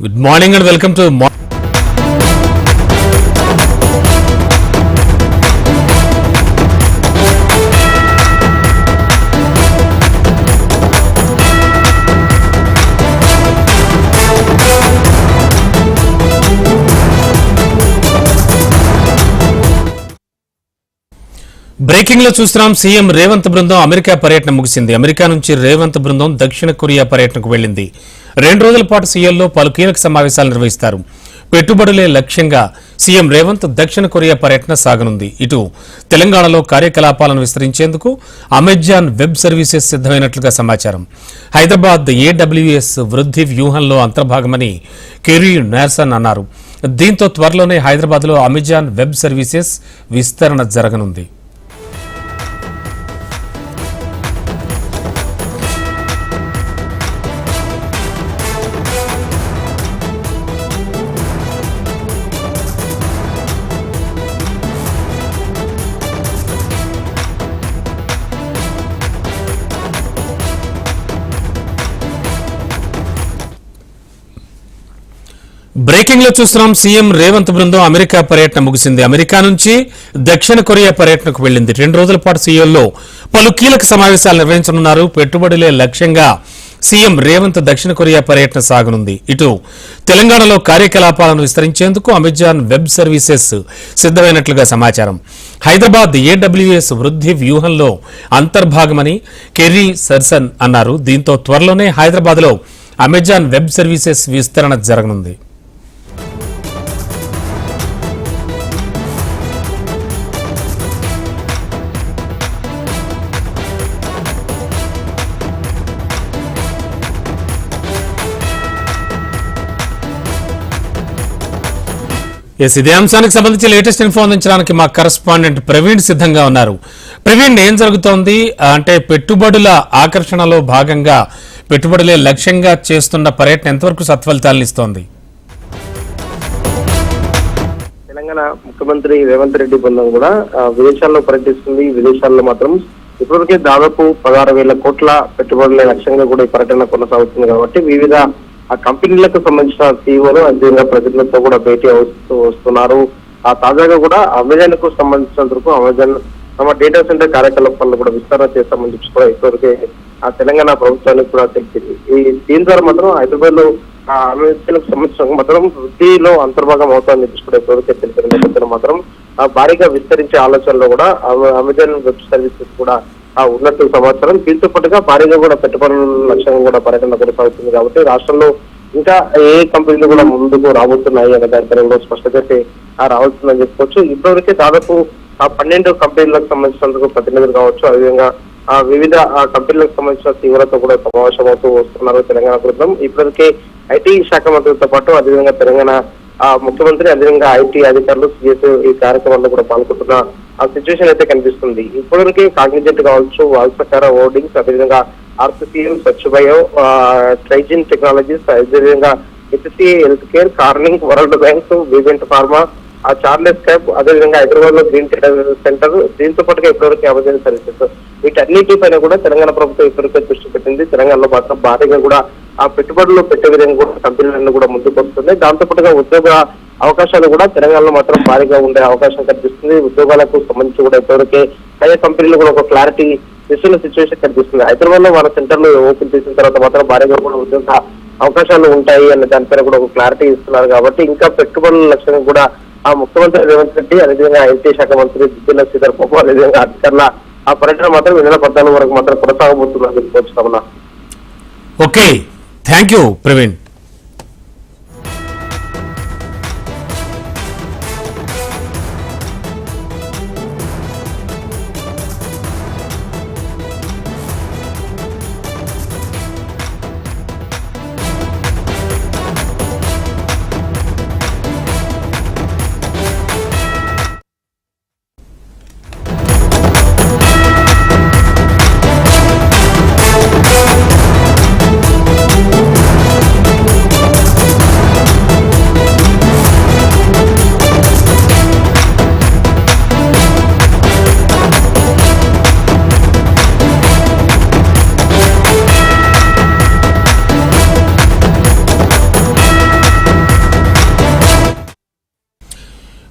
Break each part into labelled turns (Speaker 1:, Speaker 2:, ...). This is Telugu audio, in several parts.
Speaker 1: Good morning and welcome to బ్రేకింగ్లో చూస్తున్నాం సీఎం రేవంత్ బృందం అమెరికా పర్యటన ముగిసింది. అమెరికా నుంచి రేవంత్ బృందం దక్షిణ కొరియా పర్యటనకు వెళ్ళింది రెండు రోజుల పాటు సీఎంలో పలు కీలక సమావేశాలు నిర్వహిస్తారు. పెట్టుబడులే లక్ష్యంగా సీఎం రేవంత్ దక్షిణ కొరియా పర్యటన సాగనుంది. ఇటు తెలంగాణలో కార్యకలాపాలను విస్తరించేందుకు అమెజాన్ వెబ్ సర్వీసెస్ సిద్ధమైనట్లుగా సమాచారం. హైదరాబాద్ ఏడబ్ల్యూఎస్ వృద్ధి వ్యూహంలో అంతర్భాగమని కెరీ నార్సన్ అన్నారు. దీంతో త్వరలోనే హైదరాబాద్లో అమెజాన్ వెబ్ సర్వీసెస్ విస్తరణ జరగనుంది. బ్రేకింగ్లో చూస్తున్నాం సీఎం రేవంత్ బృందం అమెరికా పర్యటన ముగిసింది. అమెరికా నుంచి దక్షిణ కొరియా పర్యటనకు వెళ్ళింది రెండు రోజుల పాటు సీఎంలో పలు కీలక సమావేశాలు నిర్వహించనున్నారు. పెట్టుబడులే లక్ష్యంగా సీఎం రేవంత్ దక్షిణ కొరియా పర్యటన సాగనుంది. ఇటు తెలంగాణలో కార్యకలాపాలను విస్తరించేందుకు అమెజాన్ వెబ్ సర్వీసెస్ సిద్ధమైనట్లుగా సమాచారం. హైదరాబాద్ ఏడబ్ల్యూఎస్ వృద్ధి వ్యూహంలో అంతర్భాగమని కెర్రీ సర్సన్ అన్నారు. దీంతో త్వరలోనే హైదరాబాద్లో అమెజాన్ వెబ్ సర్వీసెస్ విస్తరణ జరగనుంది. ఎస్ ఇదే అంశానికి సంబంధించి లేటెస్ట్ ఇన్ఫో అందించడానికి మా కరస్పాండెంట్ ప్రవీణ్ సిద్ధంగా ఉన్నారు. ప్రవీణ్ ఏం జరుగుతోంది? అంటే పెట్టుబడుల ఆకర్షణలో భాగంగా పెట్టుబడులే లక్ష్యంగా చేస్తున్న పర్యటన ఎంతవరకు సత్ఫలితాలను ఇస్తోంది?
Speaker 2: తెలంగాణ ముఖ్యమంత్రి రేవంత్ రెడ్డి బృందం కూడా విదేశాల్లో పర్యటిస్తుంది. విదేశాల్లో మాత్రం ఇప్పటికే దాదాపు పదహారు వేల కోట్ల పెట్టుబడుల లక్ష్యంగా కూడా ఈ పర్యటన కొనసాగుతుంది కాబట్టి వివిధ ఆ కంపెనీలకు సంబంధించిన సీఈఓలు అదేవిధంగా ప్రజలతో కూడా భేటీ అవుతూ వస్తున్నారు. ఆ తాజాగా కూడా అమెజాన్కు సంబంధించినందుకు అమెజాన్ తమ డేటా సెంటర్ కార్యకలాపాలను కూడా విస్తరణ చేస్తామని చెప్పి కూడా ఇప్పటివరకే ఆ తెలంగాణ ప్రభుత్వానికి కూడా తెలిసింది. ఈ దీని ద్వారా మాత్రం హైదరాబాద్లో ఆ అమెరికాలకు సంబంధించిన మాత్రం వృద్ధిలో అంతర్భాగం అవుతామని చెప్పి కూడా ఇప్పటికే తెలిసిన నేపథ్యంలో మాత్రం ఆ భారీగా విస్తరించే ఆలోచనలో కూడా అమెజాన్ వెబ్ సర్వీసెస్ కూడా ఉన్నట్టు సమాచారం దీంతో పాటుగా భారీగా కూడా పెట్టుబడుల లక్ష్యంగా కూడా పర్యటన కొనసాగుతుంది కాబట్టి రాష్ట్రంలో ఇంకా ఏ కంపెనీలు కూడా ముందుకు రాబోతున్నాయి అనే దానిపైన కూడా స్పష్టత అయితే రావాల్సిందని చెప్పుకోవచ్చు. ఇప్పటివరకే దాదాపు ఆ పన్నెండు కంపెనీలకు సంబంధించినందుకు ప్రతినిధులు కావచ్చు అదేవిధంగా ఆ వివిధ ఆ కంపెనీలకు సంబంధించిన తీవ్రత కూడా సమావేశం అవుతూ వస్తున్నారు తెలంగాణ ప్రభుత్వం. ఇప్పటికే ఐటీ శాఖ మంత్రులతో పాటు అదేవిధంగా తెలంగాణ ఆ ముఖ్యమంత్రి అదేవిధంగా ఐటీ అధికారులు సిఎస్ ఈ కార్యక్రమంలో కూడా పాల్గొంటున్న ఆ సిచ్యువేషన్ అయితే కనిపిస్తుంది. ఇప్పటివరకు కాగ్నిజెంట్ కావచ్చు వాల్సకార హోర్డింగ్స్ అదేవిధంగా ఆర్సిపిఎం స్వచ్ఛ బయో ట్రైజిన్ టెక్నాలజీస్ అదేవిధంగా HCA health care Corning world bank వివెంట్ pharma ఆ చార్లెస్ క్యాబ్ అదేవిధంగా హైదరాబాద్లో గ్రీన్ సెంటర్ దీంతో పాటుగా ఇప్పటివరకు అమెజాన్ సర్వీసెస్ వీటన్నిటిపైన కూడా తెలంగాణ ప్రభుత్వం ఇప్పటికే దృష్టి పెట్టింది. తెలంగాణలో మాత్రం భారీగా కూడా ఆ పెట్టుబడులు పెట్టే విధంగా కూడా కంపెనీలన్నీ కూడా ముందుకు వస్తుంది దాంతో పాటుగా ఉద్యోగ అవకాశాలు కూడా తెలంగాణలో మాత్రం భారీగా ఉండే అవకాశం కనిపిస్తుంది. ఉద్యోగాలకు సంబంధించి కూడా ఇప్పటివరకే ఆయా కంపెనీలు కూడా ఒక క్లారిటీ ఇస్తున్న సిచ్యువేషన్ కనిపిస్తుంది. హైదరాబాద్లో మన సెంటర్లు ఓపెన్ చేసిన తర్వాత మాత్రం భారీగా కూడా ఉద్యోగ అవకాశాలు ఉంటాయి అనే దానిపైన కూడా ఒక క్లారిటీ ఇస్తున్నారు కాబట్టి ఇంకా పెట్టుబడుల లక్ష్యంగా కూడా ఆ ముఖ్యమంత్రి రేవంత్ రెడ్డి అదేవిధంగా ఐటీ శాఖ మంత్రి దిద్దుల శ్రీధర్ బాబు అదేవిధంగా అధికారుల ఆ పర్యటన మాత్రం ఈ నెల పద్నాలుగు వరకు మాత్రం కొనసాగబోతుందని చెప్పుకోవచ్చు
Speaker 1: ఓకే. Thank you Praveen.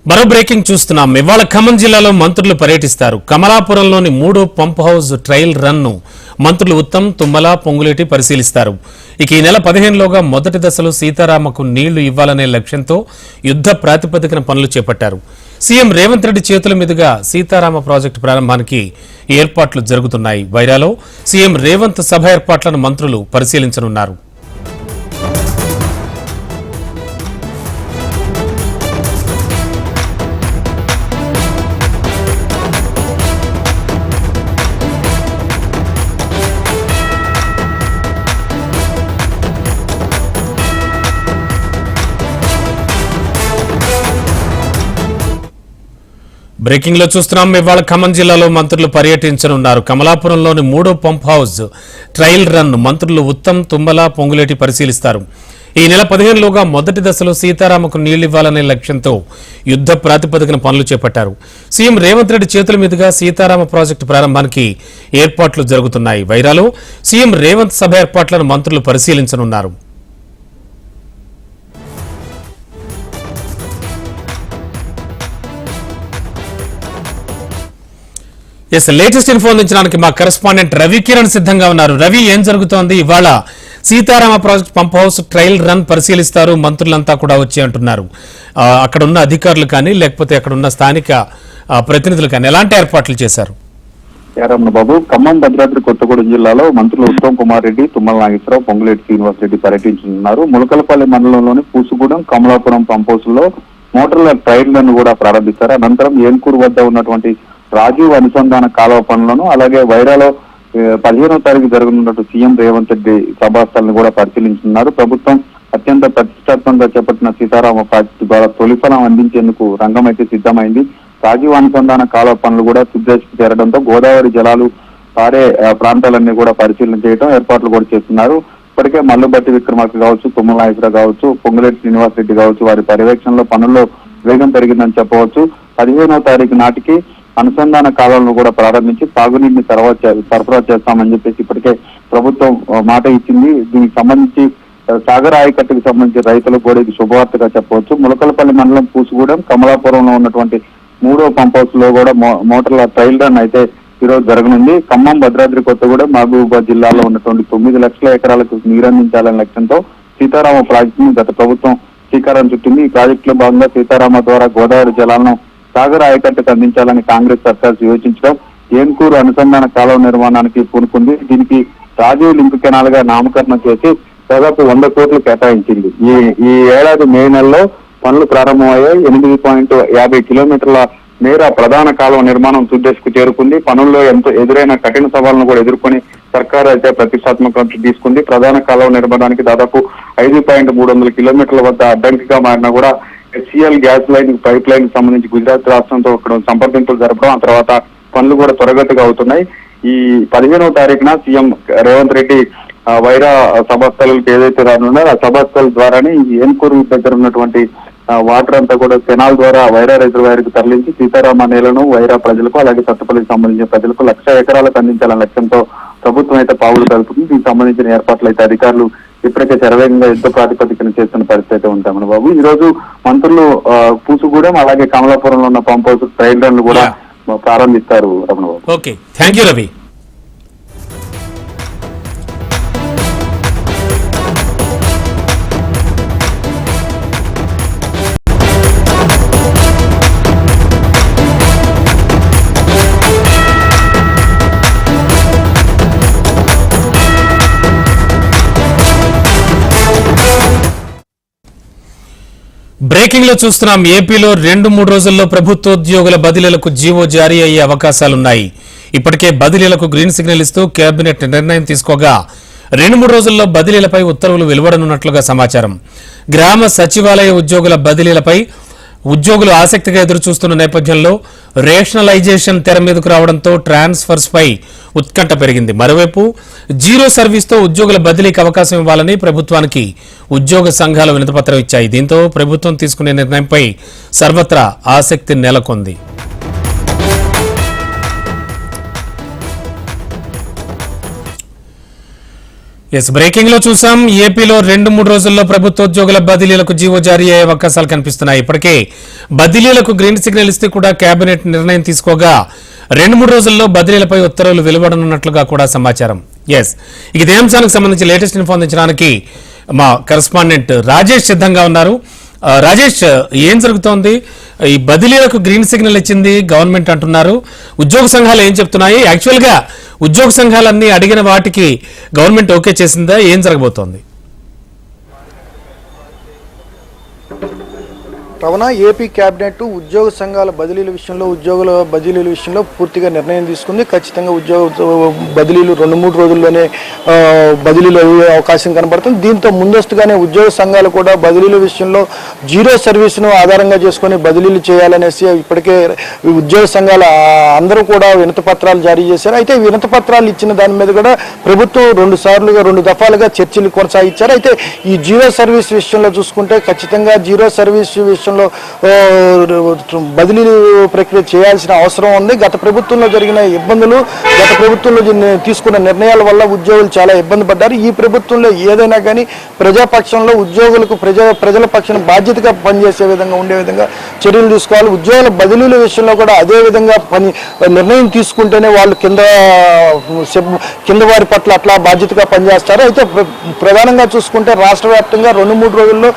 Speaker 1: మరో బ్రేకింగ్ చూస్తున్నాం. ఇవాళ ఖమ్మం జిల్లాలో మంత్రులు పర్యటిస్తారు. కమలాపురంలోని మూడో పంప్ హౌస్ ట్రయల్ రన్ను మంత్రులు ఉత్తమ్ తుమ్మల పొంగులేటి పరిశీలిస్తారు. ఇక ఈ నెల పదిహేనులోగా మొదటి దశలో సీతారామకు నీళ్ళు ఇవ్వాలనే లక్ష్యంతో యుద్ధ ప్రాతిపదికన పనులు చేపట్టారు. సీఎం రేవంత్ రెడ్డి చేతుల మీదుగా సీతారామ ప్రాజెక్టు ప్రారంభానికి ఏర్పాట్లు జరుగుతున్నాయి. వైరాలో సీఎం రేవంత్ సభ ఏర్పాట్లను మంత్రులు పరిశీలించనున్నారు. బ్రేకింగ్లో చూస్తున్నాం. ఇవాళ ఖమ్మం జిల్లాలో మంత్రులు పర్యటించనున్నారు. కమలాపురంలోని మూడో పంప్ హౌస్ ట్రయల్ రన్ మంత్రులు ఉత్తమ్ తుమ్మల పొంగులేటి పరిశీలిస్తారు. ఈ నెల పదిహేనులోగా మొదటి దశలో సీతారామకు నీళ్ళివ్వాలనే లక్ష్యంతో యుద్ధ ప్రాతిపదికన పనులు చేపట్టారు. సీఎం రేవంత్ రెడ్డి చేతుల మీదుగా సీతారామ ప్రాజెక్టు ప్రారంభానికి ఏర్పాట్లు జరుగుతున్నాయి. వైరాలో సీఎం రేవంత్ సభ ఏర్పాట్లను మంత్రులు పరిశీలించనున్నారు. ఎస్ లేటెస్ట్ ఇన్ఫో అందించడానికి మా కరెస్పాండెంట్ రవి కిరణ్ సిద్ధంగా ఉన్నారు. రవి ఏం జరుగుతోంది? ఇవాళ Sitarama project pump house trial run పరిశీలిస్తారు. మంత్రులంతా కూడా వచ్చి అంటున్నారు. అక్కడ ఉన్న అధికారులు కానీ లేకపోతే అక్కడ ఉన్న స్థానిక ప్రతినిధులు కానీ ఎలాంటి ఏర్పాట్లు చేశారు?
Speaker 3: రమణ బాబు ఖమ్మం భద్రాద్రి కొత్తగూడెం జిల్లాలో మంత్రులు ఉత్తమ్ కుమార్ రెడ్డి తుమ్మల నాగేశ్వరరావు పొంగులేటి శ్రీనివాస్ రెడ్డి పర్యటించనున్నారు. ములకలపల్లి మండలంలోని పూసుగూడెం కమలాపురం పంప్ హౌస్లో మోటార్ల రన్ కూడా ప్రారంభిస్తారు. అనంతరం ఏన్కూరు వద్ద ఉన్నటువంటి రాజీవ్ అనుసంధాన కాలువ పనులను అలాగే వైరాలో పదిహేనో తారీఖు జరగనున్నట్టు సీఎం రేవంత్ రెడ్డి సభాస్థలను కూడా పరిశీలించున్నారు. ప్రభుత్వం అత్యంత ప్రతిష్టాత్మకంగా చేపట్టిన సీతారామ ప్రాజెక్టు ద్వారా తొలిఫలం అందించేందుకు రంగం అయితే సిద్ధమైంది. రాజీవ్ అనుసంధాన కాలువ పనులు కూడా తుద్దశకు చేరడంతో గోదావరి జలాలు పారే ప్రాంతాలన్నీ కూడా పరిశీలన చేయడం ఏర్పాట్లు కూడా చేస్తున్నారు. ఇప్పటికే మల్లుబట్టి విక్రమార్క కావచ్చు తుమ్మల నాయకుడు కావచ్చు పొంగులేటి శ్రీనివాస్ రెడ్డి కావచ్చు వారి పర్యవేక్షణలో పనుల్లో వేగం పెరిగిందని చెప్పవచ్చు. పదిహేనో తారీఖు నాటికి అనుసంధాన కాలంలో కూడా ప్రారంభించి తాగునీటిని సరఫరా సరఫరా చేస్తామని చెప్పేసి ఇప్పటికే ప్రభుత్వం మాట ఇచ్చింది. దీనికి సంబంధించి సాగర సాగర్ ఆయకట్టుకు సంబంధించి రైతులకు కూడా ఇది శుభవార్తగా చెప్పవచ్చు. ములకలపల్లి మండలం పూసుగూడెం కమలాపురంలో ఉన్నటువంటి మూడో పంప్ హౌస్లో కూడా మో- మోటార్ల ట్రయల్ రన్ అయితే ఈ రోజు జరగనుంది. ఖమ్మం భద్రాద్రి కొత్తగూడెం మహబూబాబాద్ జిల్లాలో ఉన్నటువంటి తొమ్మిది లక్షల ఎకరాలకు నీరందించాలనే లక్ష్యంతో సీతారామ ప్రాజెక్టును గత ప్రభుత్వం శ్రీకారం చుట్టింది. ఈ ప్రాజెక్టులో భాగంగా సీతారామ ద్వారా గోదావరి జలాలను సాగర్ ఆయకట్టుకు అందించాలని కాంగ్రెస్ సర్కార్ యోచించడం ఏన్కూరు అనుసంధాన కాలువ నిర్మాణానికి పూనుకుంది. దీనికి రాజీవ్ లింక్ కెనాల్గా నామకరణం చేసి దాదాపు వంద కోట్లు కేటాయించింది. ఈ ఈ ఏడాది మే నెలలో పనులు ప్రారంభమయ్యాయి. ఎనిమిది పాయింట్ యాభై కిలోమీటర్ల మేర ప్రధాన కాలువ నిర్మాణం తుద్దెస్కు చేరుకుంది. పనుల్లో ఎంతో ఎదురైన కఠిన సవాళ్ళను కూడా ఎదుర్కొని సర్కారు అయితే ప్రతిష్టాత్మక తీసుకుంది. ప్రధాన కాలువ నిర్మాణానికి దాదాపు ఐదు పాయింట్ మూడు వందల కిలోమీటర్ల వద్ద అడ్డంకిగా మారినా కూడా HCL gas line pipe line సంబంధించి గుజరాత్ రాష్ట్రంతో అక్కడ సంప్రదింపులు జరపడం ఆ తర్వాత పనులు కూడా త్వరగతిగా అవుతున్నాయి. ఈ పదిహేనవ తారీఖున సీఎం రేవంత్ రెడ్డి వైరా సభాస్థలకు ఏదైతే రానున్నారో ఆ సభాస్థల ద్వారానే ఈ ఏన్కూరు దగ్గర ఉన్నటువంటి వాటర్ అంతా కూడా కెనాల్ ద్వారా వైరా రిజర్వాయర్కు తరలించి సీతారామ నేలను వైరా ప్రజలకు అలాగే సత్తపల్లికి సంబంధించిన ప్రజలకు లక్ష ఎకరాలకు అందించాలనే లక్ష్యంతో ప్రభుత్వం అయితే పావులు కలుపుతుంది దీనికి సంబంధించిన ఏర్పాట్లు అయితే అధికారులు ఇప్పటికే శరవేగంగా యుద్ధ ప్రాతిపదికన చేస్తున్న పరిస్థితి అయితే ఉంటామని బాబు. ఈ రోజు మంత్రులు పూసుగూడెం అలాగే కమలాపురంలో ఉన్న పంప్ హౌస్ ట్రైల్ రన్లు కూడా ప్రారంభిస్తారు Ramana Babu.
Speaker 1: Okay thank you Ravi బ్రేకింగ్లో చూస్తున్నాం. ఏపీలో రెండు మూడు రోజుల్లో ప్రభుత్వోద్యోగుల బదిలీలకు జీవో జారీ అయ్యే అవకాశాలున్నాయి. ఇప్పటికే బదిలీలకు గ్రీన్ సిగ్నల్ ఇస్తూ కేబినెట్ నిర్ణయం తీసుకోగా రెండు మూడు రోజుల్లో బదిలీలపై ఉత్తర్వులు వెలువడనున్నట్లుగా సమాచారం. గ్రామ సచివాలయ ఉద్యోగుల బదిలీలపై ఉద్యోగులు ఆసక్తిగా ఎదురుచూస్తున్న నేపథ్యంలో రేషనలైజేషన్ తెర మీదకు రావడంతో ట్రాన్స్ఫర్స్ పై ఉత్కంఠ పెరిగింది. మరోవైపు జీరో సర్వీస్తో ఉద్యోగుల బదిలీకి అవకాశం ఇవ్వాలని ప్రభుత్వానికి ఉద్యోగ సంఘాలు వినతిపత్రం ఇచ్చాయి. దీంతో ప్రభుత్వం తీసుకునే నిర్ణయంపై సర్వత్రా ఆసక్తి నెలకొంది. ఎస్ బ్రేకింగ్లో చూసాం. ఏపీలో రెండు మూడు రోజుల్లో ప్రభుత్వోద్యోగుల బదిలీలకు జీవో జారీ అయ్యే అవకాశాలు కనిపిస్తున్నాయి. ఇప్పటికే బదిలీలకు గ్రీన్ సిగ్నల్ ఇస్తే కూడా కేబినెట్ నిర్ణయం తీసుకోగా రెండు మూడు రోజుల్లో బదిలీలపై ఉత్తర్వులు వెలువడనున్నట్లుగా కూడా సమాచారం. ఎస్ ఇక ఇదే అంశానికి సంబంధించి లేటెస్ట్ ఇన్ఫో అందించడానికి మా కరెస్పాండెంట్ రాజేష్ సిద్ధంగా ఉన్నారు. రాజేష్ ఏం జరుగుతోంది? ఈ బదిలీలకు గ్రీన్ సిగ్నల్ ఇచ్చింది గవర్నమెంట్ అంటున్నారు. ఉద్యోగ సంఘాలు ఏం చెప్తున్నాయి? యాక్చువల్గా ఉద్యోగ సంఘాలన్నీ అడిగిన వాటికి గవర్నమెంట్ ఓకే చేసిందా? ఏం జరగబోతోంది?
Speaker 3: రమణ ఏపీ కేబినెట్ ఉద్యోగ సంఘాల బదిలీల విషయంలో ఉద్యోగుల బదిలీల విషయంలో పూర్తిగా నిర్ణయం తీసుకుంది. ఖచ్చితంగా ఉద్యోగ బదిలీలు రెండు మూడు రోజుల్లోనే బదిలీలు అయ్యే అవకాశం కనబడుతుంది. దీంతో ముందస్తుగానే ఉద్యోగ సంఘాలు కూడా బదిలీల విషయంలో జీరో సర్వీస్ను ఆధారంగా చేసుకొని బదిలీలు చేయాలనేసి ఇప్పటికే ఉద్యోగ సంఘాల అందరూ కూడా వినత పత్రాలు జారీ చేశారు. అయితే వినతపత్రాలు ఇచ్చిన దాని మీద కూడా ప్రభుత్వం రెండు సార్లుగా రెండు దఫాలుగా చర్చలు కొనసాగించారు. అయితే ఈ జీరో సర్వీస్ విషయంలో చూసుకుంటే ఖచ్చితంగా జీరో సర్వీస్ విషయంలో ఆ, బదిలీ ప్రక్రియ చేయాల్సిన అవసరం ఉంది. గత ప్రభుత్వంలో జరిగిన ఇబ్బందులు గత ప్రభుత్వంలో తీసుకున్న నిర్ణయాల వల్ల ఉద్యోగులు చాలా ఇబ్బంది పడ్డారు. ఈ ప్రభుత్వంలో ఏదైనా కానీ ప్రజాపక్షంలో ఉద్యోగులకు ప్రజా ప్రజల పక్షం బాధ్యతగా పనిచేసే విధంగా ఉండే విధంగా చర్యలు తీసుకోవాలి. ఉద్యోగుల బదిలీల విషయంలో కూడా అదే విధంగా పని నిర్ణయం తీసుకుంటేనే వాళ్ళు కింద కింద వారి పట్ల అట్లా బాధ్యతగా పనిచేస్తారు. అయితే ప్ర- ప్రధానంగా చూసుకుంటే రాష్ట్ర వ్యాప్తంగా రెండు మూడు రోజుల్లో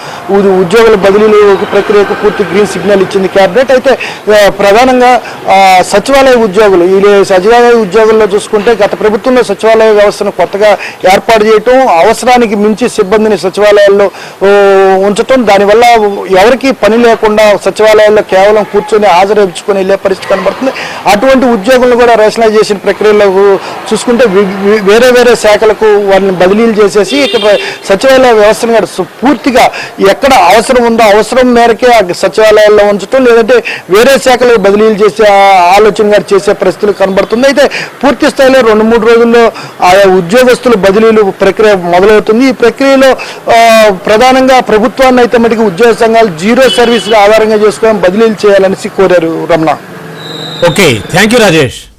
Speaker 3: ఉద్యోగుల బదిలీలు ప్రక్రియకు పూర్తి గ్రీన్ సిగ్నల్ ఇచ్చింది. క్యాబినెట్ అయితే ప్రధానంగా సచివాలయ ఉద్యోగులు ఈ సచివాలయ ఉద్యోగుల్లో చూసుకుంటే గత ప్రభుత్వంలో సచివాలయ వ్యవస్థను కొత్తగా ఏర్పాటు చేయటం అవసరానికి మించి సిబ్బందిని సచివాలయాల్లో ఉంచటం దానివల్ల ఎవరికి పని లేకుండా సచివాలయాల్లో కేవలం కూర్చొని హాజరు వెళ్ళే పరిస్థితి కనబడుతుంది. అటువంటి ఉద్యోగులను కూడా రేషనలైజేషన్ ప్రక్రియలో చూసుకుంటే వి- వేరే వేరే శాఖలకు వారిని బదిలీలు చేసేసి ఇక్కడ సచివాలయ వ్యవస్థను కూడా పూర్తిగా ఎక్కడ అవసరం ఉందో అవసరం మేరకే సచివాలయాల్లో ఉంచడం లేదంటే వేరే శాఖలకు బదిలీలు చేసే ఆలోచన చేసే పరిస్థితులు కనబడుతుంది. అయితే పూర్తి స్థాయిలో రెండు మూడు రోజుల్లో ఆయా ఉద్యోగస్తుల బదిలీలు ప్రక్రియ మొదలవుతుంది. ఈ ప్రక్రియలో ప్రధానంగా ప్రభుత్వాన్ని అయితే మటుకు ఉద్యోగ సంఘాలు జీరో సర్వీసులు ఆధారంగా చేసుకొని బదిలీలు చేయాలని కోరారు Ramana.
Speaker 1: Okay. Thank you Rajesh.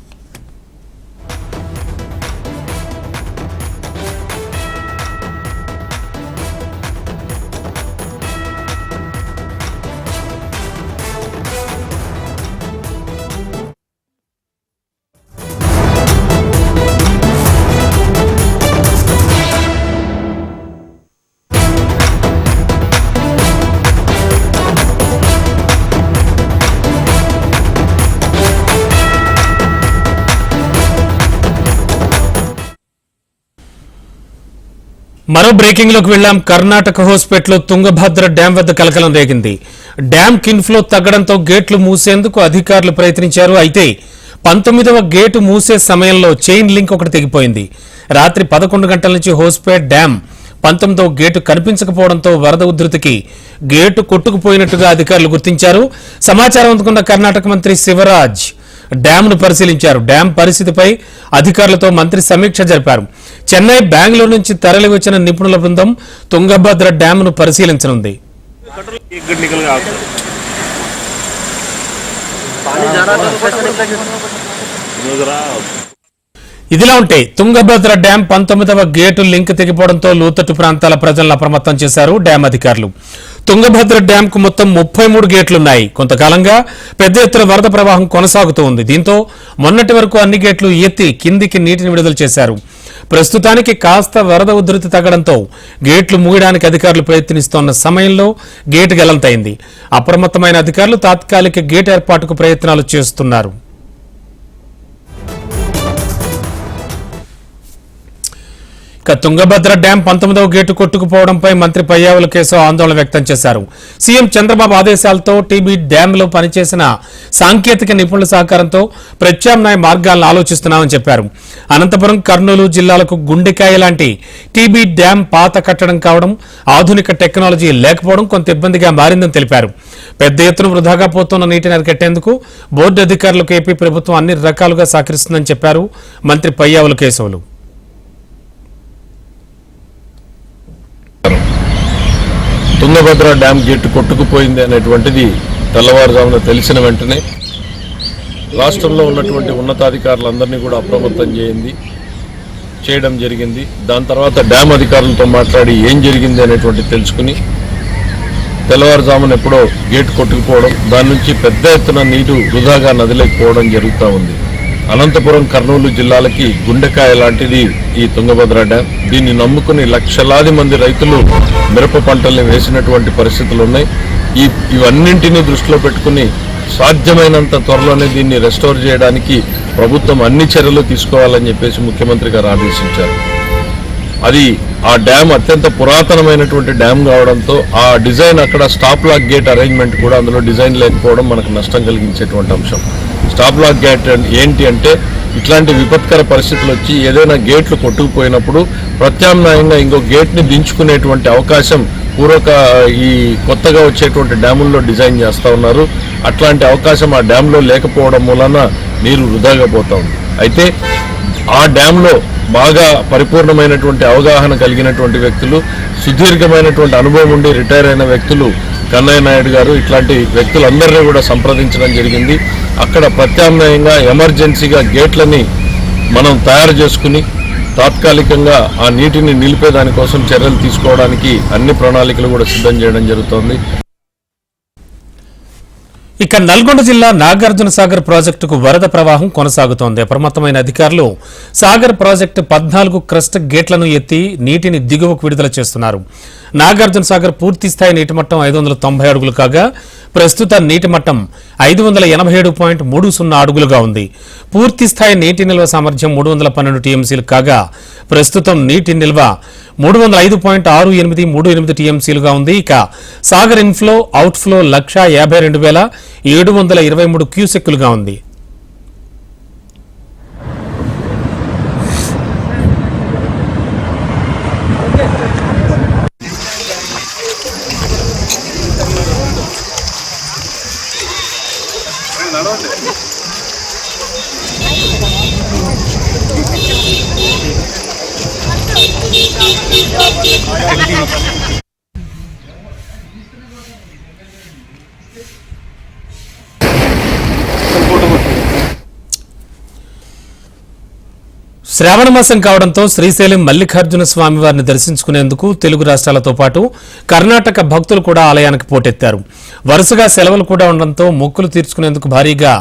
Speaker 1: మరో బ్రేకింగ్లోకి వెళ్ళాం. కర్ణాటక హోస్పేట్లో తుంగభద్ర డ్యాం వద్ద కలకలం రేగింది. డ్యాం కిన్ఫ్లో తగ్గడంతో గేట్లు మూసేందుకు అధికారులు ప్రయత్నించారు. అయితే పంతొమ్మిదవ గేటు మూసే సమయంలో చైన్ లింక్ ఒకటి తెగిపోయింది. రాత్రి పదకొండు గంటల నుంచి హోస్పేట్ డ్యాం పంతొమ్మిదవ గేటు కనిపించకపోవడంతో వరద ఉధృతికి గేటు కొట్టుకుపోయినట్టుగా అధికారులు గుర్తించారు. సమాచారం అందుకున్న కర్ణాటక మంత్రి శివరాజ్ డ్యాంను పరిశీలించారు. డ్యాం పరిస్థితిపై అధికారులతో మంత్రి సమీక్ష జరిపారు. చెన్నై బెంగళూరు నుంచి తరలి వచ్చిన నిపుణుల బృందం తుంగభద్ర డ్యాంను పరిశీలించనుంది. ఇదిలా ఉంటే తుంగభద్ర డ్యాం పంతొమ్మిదవ గేటు లింక్ తెగిపోవడంతో లోతట్టు ప్రాంతాల ప్రజలను అప్రమత్తం చేశారు డ్యాం అధికారులు. తుంగభద్ర డ్యాం కు మొత్తం ముప్పై మూడు గేట్లున్నాయి. కొంతకాలంగా పెద్ద ఎత్తున వరద ప్రవాహం కొనసాగుతూ ఉంది. దీంతో మొన్నటి వరకు అన్ని గేట్లు ఎత్తి కిందికి నీటిని విడుదల చేశారు. ప్రస్తుతానికి కాస్త వరద ఉధృతి తగ్గడంతో గేట్లు మూయడానికి అధికారులు ప్రయత్నిస్తోన్న సమయంలో గేటు గలంతైంది. అప్రమత్తమైన అధికారులు తాత్కాలిక గేట్ ఏర్పాటుకు ప్రయత్నాలు చేస్తున్నారు. ఇక తుంగభద్ర డ్యాం పంతొమ్మిదవ గేటు కొట్టుకుపోవడంపై మంత్రి పయ్యావుల కేశవ్ ఆందోళన వ్యక్తం చేశారు. సీఎం చంద్రబాబు ఆదేశాలతో టీబీ డ్యాంలో పనిచేసిన సాంకేతిక నిపుణుల సహకారంతో ప్రత్యామ్నాయ మార్గాలను ఆలోచిస్తున్నామని చెప్పారు. అనంతపురం కర్నూలు జిల్లాలకు గుండెకాయ లాంటి టీబీ డ్యాం పాత కట్టడం కావడం ఆధునిక టెక్నాలజీ లేకపోవడం కొంత ఇబ్బందిగా మారిందని తెలిపారు. పెద్ద ఎత్తున వృధాగా పోతున్న నీటిని అరికట్టేందుకు బోర్డు అధికారులకు ఏపీ ప్రభుత్వం అన్ని రకాలుగా సహకరిస్తుందని చెప్పారు మంత్రి పయ్యావుల కేశవులు.
Speaker 4: తుంగభద్ర డ్యామ్ గేట్ కొట్టుకుపోయింది అనేటువంటిది తెల్లవారుజామున తెలిసిన వెంటనే రాష్ట్రంలో ఉన్నటువంటి ఉన్నతాధికారులందరినీ కూడా అప్రమత్తం చేయింది చేయడం జరిగింది. దాని తర్వాత డ్యామ్ అధికారులతో మాట్లాడి ఏం జరిగింది అనేటువంటి తెలుసుకుని తెల్లవారుజామున ఎప్పుడో గేట్ కొట్టుకుపోవడం దాని నుంచి పెద్ద ఎత్తున నీరు వృధాగా నదిలోకి పోవడం జరుగుతూ ఉంది. అనంతపురం కర్నూలు జిల్లాలకి గుండెకాయ లాంటిది ఈ తుంగభద్ర డ్యాం. దీన్ని నమ్ముకుని లక్షలాది మంది రైతులు మిరప పంటల్ని వేసినటువంటి పరిస్థితులు ఉన్నాయి. ఈ ఇవన్నింటినీ దృష్టిలో పెట్టుకుని సాధ్యమైనంత త్వరలోనే దీన్ని రెస్టోర్ చేయడానికి ప్రభుత్వం అన్ని చర్యలు తీసుకోవాలని చెప్పేసి ముఖ్యమంత్రి గారు ఆదేశించారు. అది ఆ డ్యామ్ అత్యంత పురాతనమైనటువంటి డ్యామ్ కావడంతో ఆ డిజైన్ అక్కడ స్టాప్ లాక్ గేట్ అరేంజ్మెంట్ కూడా అందులో డిజైన్ లేకపోవడం మనకు నష్టం కలిగించేటువంటి అంశం. స్టాప్ లాక్ గేట్ ఏంటి అంటే ఇట్లాంటి విపత్కర పరిస్థితులు వచ్చి ఏదైనా గేట్లు కొట్టుకుపోయినప్పుడు ప్రత్యామ్నాయంగా ఇంకో గేట్ని దించుకునేటువంటి అవకాశం పూర్వక ఈ కొత్తగా వచ్చేటువంటి డ్యాముల్లో డిజైన్ చేస్తూ ఉన్నారు. అట్లాంటి అవకాశం ఆ డ్యాంలో లేకపోవడం వలన నీరు వృధాగా పోతా ఉంది. అయితే ఆ డ్యాంలో బాగా పరిపూర్ణమైనటువంటి అవగాహన కలిగినటువంటి వ్యక్తులు సుదీర్ఘమైనటువంటి అనుభవం ఉండి రిటైర్ అయిన వ్యక్తులు కన్నయ్య నాయుడు గారు ఇట్లాంటి వ్యక్తులందరినీ కూడా సంప్రదించడం జరిగింది. అక్కడ ప్రత్యామ్నాయంగా ఎమర్జెన్సీగా గేట్లని మనం తయారు చేసుకుని తాత్కాలికంగా ఆ నీటిని నిలిపేదానికోసం చర్యలు తీసుకోవడానికి అన్ని ప్రణాళికలు కూడా సిద్ధం చేయడం జరుగుతోంది.
Speaker 1: ఇక నల్గొండ జిల్లా నాగార్జున సాగర్ ప్రాజెక్టుకు వరద ప్రవాహం కొనసాగుతోంది. అప్రమత్తమైన అధికారులు సాగర్ ప్రాజెక్టు పద్నాలుగు క్రస్ట్ గేట్లను ఎత్తి నీటిని దిగువకు విడుదల చేస్తున్నారు. నాగార్జున సాగర్ పూర్తి స్థాయి ఐదు వందల తొంభై అడుగులు కాగా ప్రస్తుత నీటి మట్టం ఐదు వందల ఎనభై ఏడు పాయింట్ మూడు సున్నా అడుగులుగా ఉంది. పూర్తి స్థాయి నీటి నిల్వ సామర్థ్యం మూడు వందల పన్నెండు టీఎంసీలు కాగా ప్రస్తుతం నీటి నిల్వ మూడు వందల ఐదు పాయింట్ ఆరు ఎనిమిది మూడు ఎనిమిది టీఎంసీలుగా ఉంది. ఇక సాగర్ ఇన్ఫ్లో అవుట్ఫ్లో లక్ష యాభై రెండు వేల ఏడు వందల ఇరవై మూడు క్యూసెక్కులుగా ఉంది. శ్రావణ మాసం కావడంతో శ్రీశైలం మల్లికార్జున స్వామి వారిని దర్శించుకునేందుకు తెలుగు రాష్ట్రాలతో పాటు కర్ణాటక భక్తులు కూడా ఆలయానికి పోటెత్తారు. వరుసగా సెలవులు కూడా ఉండడంతో మొక్కులు తీర్చుకునేందుకు భారీగా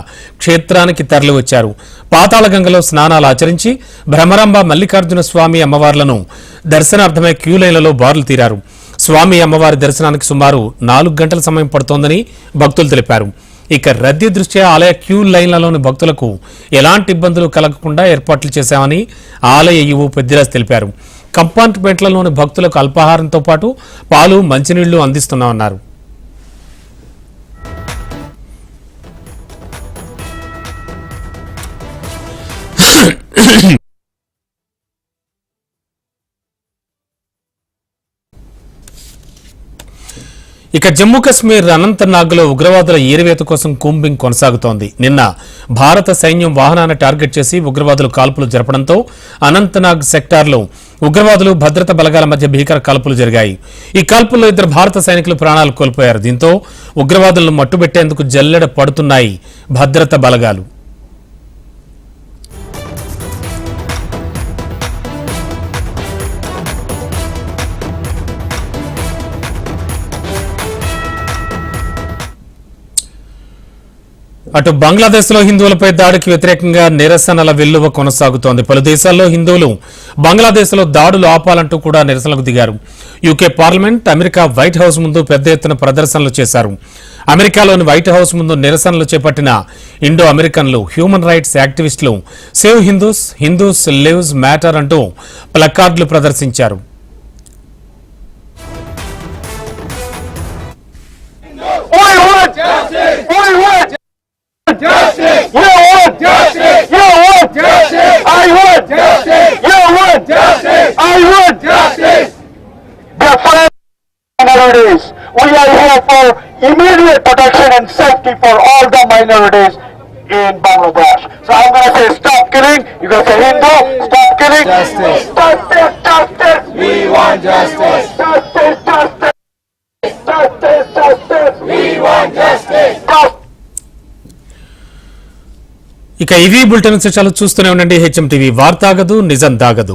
Speaker 1: క్షేత్రానికి తరలివచ్చారు. పాతాళగంగలో స్నానాలు ఆచరించి భ్రమరాంబ మల్లికార్జున స్వామి అమ్మవార్లను దర్శనార్థమై క్యూ లైన్లలో బారులు తీరారు. స్వామి అమ్మవారి దర్శనానికి సుమారు నాలుగు గంటల సమయం పడుతోందని భక్తులు తెలిపారు. ఇక రద్దీ దృష్ట్యా ఆలయ క్యూ లైన్లలోని భక్తులకు ఎలాంటి ఇబ్బందులు కలగకుండా ఏర్పాట్లు చేశామని ఆలయ ఈవో పెద్దిరాజ్ తెలిపారు. కంపార్ట్మెంట్లలోని భక్తులకు అల్పాహారంతో పాటు పాలు మంచినీళ్ళు అందిస్తున్నామన్నారు. ఇక జమ్మూ కశ్మీర్ అనంతనాగ్లో ఉగ్రవాదుల ఏరివేత కోసం కూంబింగ్ కొనసాగుతోంది. నిన్న భారత సైన్యం వాహనాన్ని టార్గెట్ చేసి ఉగ్రవాదులు కాల్పులు జరపడంతో అనంతనాగ్ సెక్టార్లో ఉగ్రవాదులు భద్రత బలగాల మధ్య భీకర కాల్పులు జరిగాయి. ఈ కాల్పుల్లో ఇద్దరు భారత సైనికులు ప్రాణాలు కోల్పోయారు. దీంతో ఉగ్రవాదులను మట్టుబెట్టేందుకు జల్లెడ పడుతున్నాయి భద్రత బలగాలు. అటు బంగ్లాదేశ్లో హిందువులపై దాడికి వ్యతిరేకంగా నిరసనల వెల్లువ కొనసాగుతోంది. పలు దేశాల్లో హిందువులు బంగ్లాదేశ్లో దాడులు ఆపాలంటూ కూడా నిరసనలకు దిగారు. UK parliament America white house ముందు పెద్ద ఎత్తున ప్రదర్శనలు చేశారు. అమెరికాలోని వైట్ హౌస్ ముందు నిరసనలు చేపట్టిన ఇండో అమెరికన్లు human rights యాక్టివిస్టులు save Hindus Hindus lives matter అంటూ ప్లకార్డులు ప్రదర్శించారు
Speaker 5: We want justice. We want justice. You want justice. You want justice. I want justice. You want justice. I want justice. Dear friends, minorities, we are here for immediate protection and safety for all the minorities in Bangladesh. So I'm gonna say stop killing. You're gonna say Hindu. Stop killing. Justice. Justice. Justice. We want justice. Justice. Justice. Justice. Justice. We want justice. Justice.
Speaker 1: ఇక ఇవి బులెటిన్ విశేషాలు చూస్తూనే ఉండండి హెచ్ఎం టీవీ వార్తాగదు నిజం దాగదు